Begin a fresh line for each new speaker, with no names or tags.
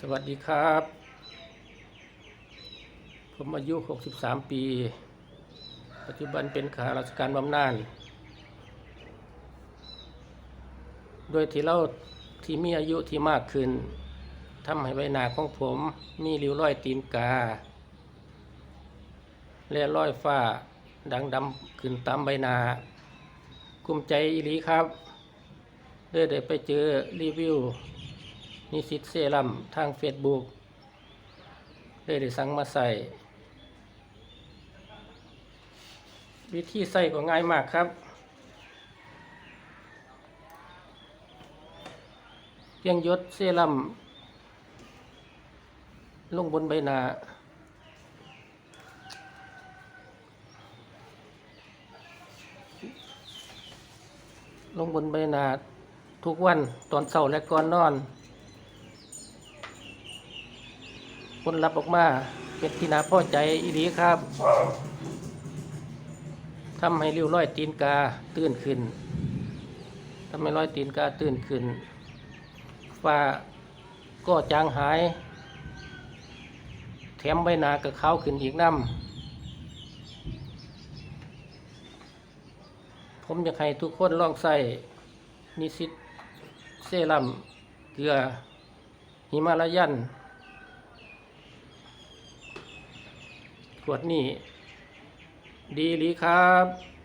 สวัสดีครับ ผมอายุ 63 ปี ปัจจุบันเป็นขาราชการบำนาญโดยที่เราที่มีอายุที่มากขึ้นทำให้ใบหน้าของผมมีริ้วรอยตีนกา และรอยฝ้าดังดำขึ้นตามใบหน้ากุ้มใจอีหลีครับเลยได้ไปเจอรีวิว นิสิตเซรั่มทางเฟซบุ๊กเลยได้สั่งมาใส่วิธีใส่ก็ง่ายมากครับ เพียงยดเซรั่มลงบนใบหน้าลงบนใบหน้าทุกวันตอนเช้าและก่อนนอน ผลลัพธ์ออกมาเป็นที่น่าพอใจอีดีครับทำให้ริ้วร้อยตีนกาตื่นขึ้นทำให้ร้อยตีนกาตื่นขึ้นฝ้าก็จางหาย แถมใบหนาก็ขาขึ้นอีกน้ำผมอยากให้ทุกคนลองใส่นิสิตเซรั่มเกลือหิมาลายัน ขวดนี้ ดีหรือครับ